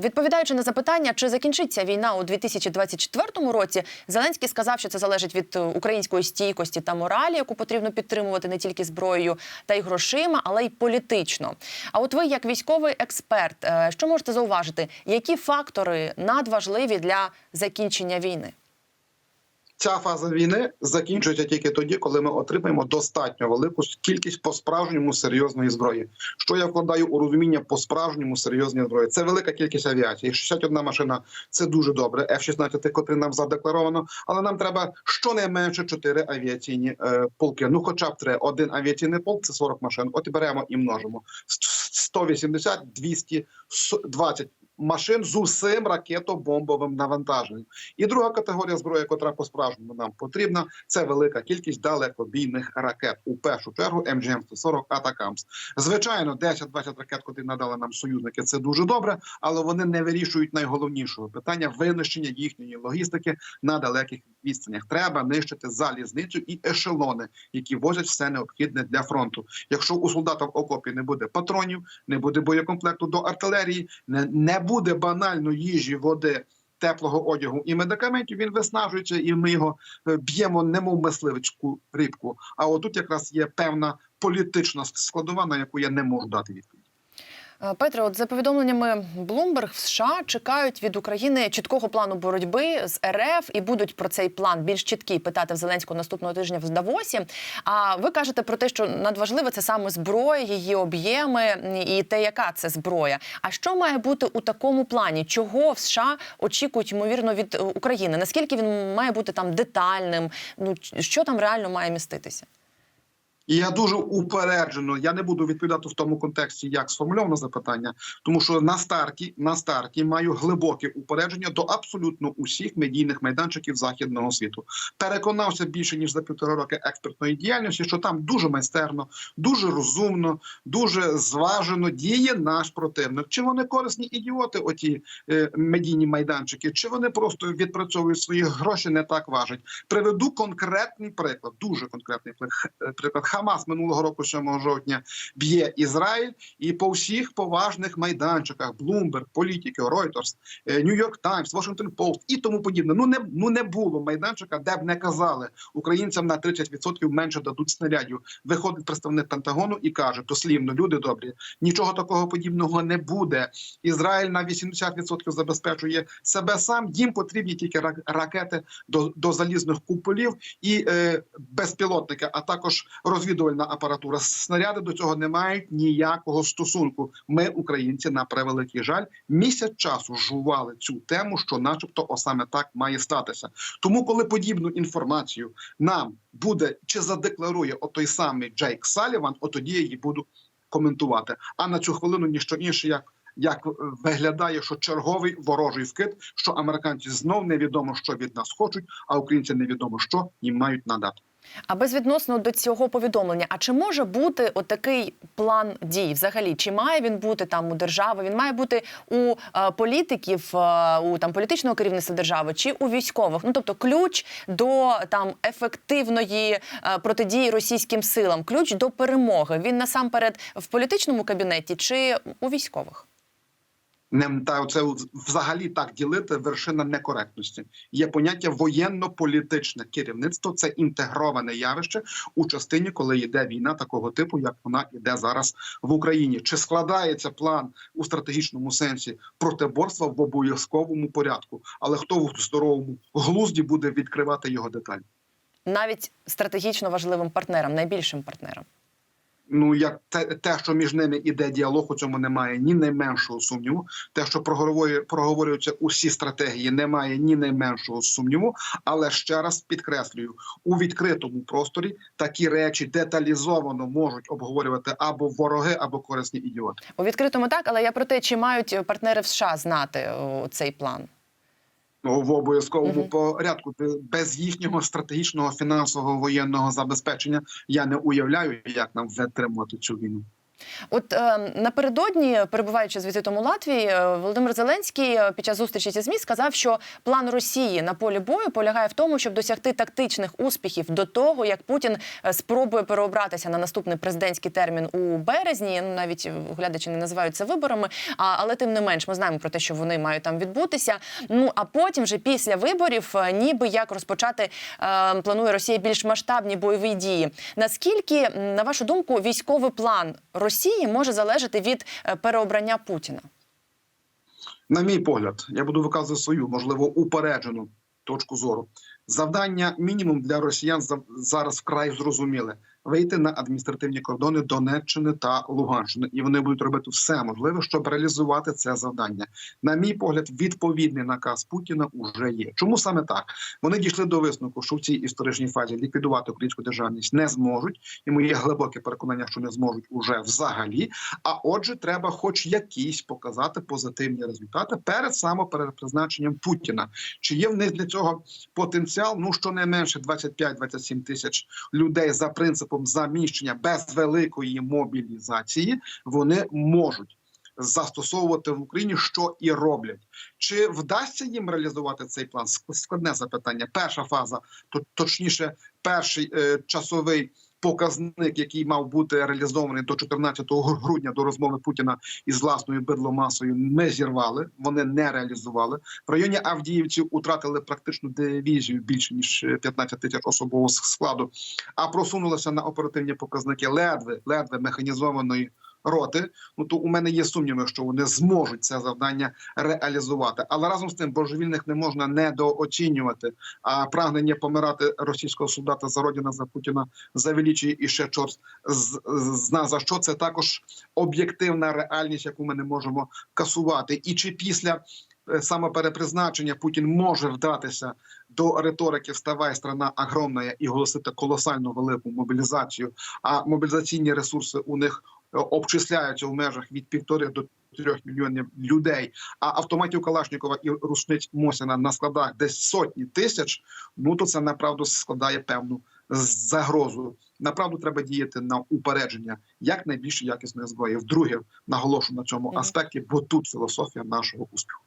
відповідаючи на запитання, чи закінчиться війна у 2024 році, Зеленський сказав, що це залежить від е, української стійкості та моралі, яку потрібно підтримувати не тільки зброєю та й грошима, але й політично. А от ви, як військовий експерт, е, що можете зауважити, які фактори надважливі для закінчення війни? Ця фаза війни закінчується тільки тоді, коли ми отримаємо достатньо велику кількість по справжньому серйозної зброї. Що я вкладаю у розуміння по справжньому серйозної зброї? Це велика кількість авіації. 61 машина це дуже добре. F-16, котрі нам задекларовано, але нам треба щонайменше 4 авіаційні е, полки. Ну, хоча б 3. один авіаційний полк це 40 машин. От і беремо і множимо 180, 200, 20 машин з усім ракетобомбовим навантаженням. І друга категорія зброї, котра по справжньому нам потрібна, це велика кількість далекобійних ракет. У першу чергу МГМ 140 Атакамс. Звичайно, 10-20 ракет, котрі надали нам союзники, це дуже добре, але вони не вирішують найголовнішого питання винищення їхньої логістики на далеких відстанях. Треба нищити залізницю і ешелони, які возять все необхідне для фронту. Якщо у солдата в окопі не буде патронів, не буде боєкомплекту до артилерії, не, не буде банально їжі, води. Теплого одягу і медикаментів він виснажується, і ми його е, б'ємо, немов мисливичку рибку. А отут якраз є певна політична складова, на яку я не можу дати відповідь. Е, Петре, от за повідомленнями Bloomberg, в США чекають від України чіткого плану боротьби з РФ і будуть про цей план більш чіткий питати в Зеленського наступного тижня в Давосі. А ви кажете про те, що надважливе це саме зброя, її об'єми і те, яка це зброя. А що має бути у такому плані? Чого в США очікують ймовірно від е, України? Наскільки він має бути там детальним? Ну що там реально має міститися? І я дуже упереджено. Я не буду відповідати в тому контексті, як сформульовано запитання, тому що на старті на старті маю глибоке упередження до абсолютно усіх медійних майданчиків західного світу. Переконався більше ніж за півтора роки експертної діяльності, що там дуже майстерно, дуже розумно, дуже зважено діє наш противник. Чи вони корисні ідіоти? Оті е, медійні майданчики, чи вони просто відпрацьовують свої гроші, не так важать. Приведу конкретний приклад, дуже конкретний пли- приклад. Хамас минулого року, 7 жовтня, б'є Ізраїль, і по всіх поважних майданчиках Bloomberg, політики, Reuters, е, New York Times, Washington Post і тому подібне. Ну не ну не було майданчика, де б не казали українцям на 30% менше дадуть снарядів. Виходить представник Пентагону і каже: дослівно, люди добрі, нічого такого подібного не буде. Ізраїль на 80% забезпечує себе сам. Їм потрібні тільки ра- ракети до, до залізних куполів і е, безпілотники, а також розвідувальна апаратура. Снаряди до цього не мають ніякого стосунку. Ми, українці, на превеликий жаль, місяць часу жували цю тему, що, начебто, о саме так має статися. Тому, коли подібну інформацію нам буде чи задекларує отой самий Джейк Саліван, от тоді я її буду коментувати. А на цю хвилину ніщо інше як. Як виглядає, що черговий ворожий вкид, що американці знов невідомо, що від нас хочуть, а українці невідомо, що їм мають надати. А безвідносно до цього повідомлення, а чи може бути отакий план дій взагалі? Чи має він бути там у держави? Він має бути у е, політиків, е, у там політичного керівництва держави чи у військових? Ну тобто, ключ до там ефективної е, протидії російським силам, ключ до перемоги. Він насамперед в політичному кабінеті чи у військових? Не та це взагалі так ділити вершина некоректності. Є поняття воєнно-політичне керівництво. Це інтегроване явище у частині, коли йде війна такого типу, як вона йде зараз в Україні. Чи складається план у стратегічному сенсі протиборства в обов'язковому порядку? Але хто в здоровому глузді буде відкривати його деталі? Навіть стратегічно важливим партнерам, найбільшим партнерам. Ну як те, те, що між ними іде діалог, у цьому немає ні найменшого сумніву. Те, що проговорюються усі стратегії, немає ні найменшого сумніву. Але ще раз підкреслюю, у відкритому просторі такі речі деталізовано можуть обговорювати або вороги, або корисні ідіоти. У відкритому так, але я про те, чи мають партнери в США знати цей план. Ну, в обов'язковому Мгм. порядку без їхнього стратегічного фінансового воєнного забезпечення я не уявляю, як нам витримувати цю війну. От е, напередодні, перебуваючи з візитом у Латвії, е, Володимир Зеленський е, під час зустрічі зі ЗМІ сказав, що план Росії на полі бою полягає в тому, щоб досягти тактичних успіхів до того, як Путін е, спробує переобратися на наступний президентський термін у березні. Ну навіть глядачі не називають це виборами. А, але тим не менш, ми знаємо про те, що вони мають там відбутися. Ну а потім, вже після виборів, ніби як розпочати е, планує Росія більш масштабні бойові дії. Наскільки, на вашу думку, військовий план Росії може залежати від е, переобрання Путіна? На мій погляд, я буду виказувати свою, можливо, упереджену точку зору. Завдання мінімум для росіян за- зараз вкрай зрозуміле вийти на адміністративні кордони Донеччини та Луганщини, і вони будуть робити все можливе, щоб реалізувати це завдання. На мій погляд, відповідний наказ Путіна уже є. Чому саме так? Вони дійшли до висновку, що в цій історичній фазі ліквідувати українську державність не зможуть, і моє глибоке переконання, що не зможуть уже взагалі. А отже, треба, хоч якісь показати позитивні результати перед самоперепризначенням Путіна. Чи є в них для цього потенціал? Ну щонайменше 25-27 тисяч людей за принципом заміщення без великої мобілізації вони можуть. Застосовувати в Україні, що і роблять, чи вдасться їм реалізувати цей план? Ск- Складне запитання. Перша фаза, точніше, перший е, часовий показник, який мав бути реалізований до 14 грудня до розмови Путіна із власною бидломасою, ми зірвали. Вони не реалізували. В районі Авдіївці втратили практично дивізію більше ніж 15 тисяч особового складу, а просунулися на оперативні показники ледве ледве механізованої. Роти, ну то у мене є сумніви, що вони зможуть це завдання реалізувати. Але разом з тим божевільних не можна недооцінювати. А прагнення помирати російського солдата за родина за Путіна завеличує і ще чорт зна за що. Це також об'єктивна реальність, яку ми не можемо касувати. І чи після е, самоперепризначення Путін може вдатися до риторики «Вставай, страна огромна» і голосити колосально велику мобілізацію, а мобілізаційні ресурси у них обчисляються в межах від півтори до трьох мільйонів людей, а автоматів Калашникова і рушниць Мосіна на складах десь сотні тисяч. Ну то це направду складає певну загрозу. Направду треба діяти на упередження як найбільш якісної зброї. Вдруге наголошу на цьому аспекті, бо тут філософія нашого успіху.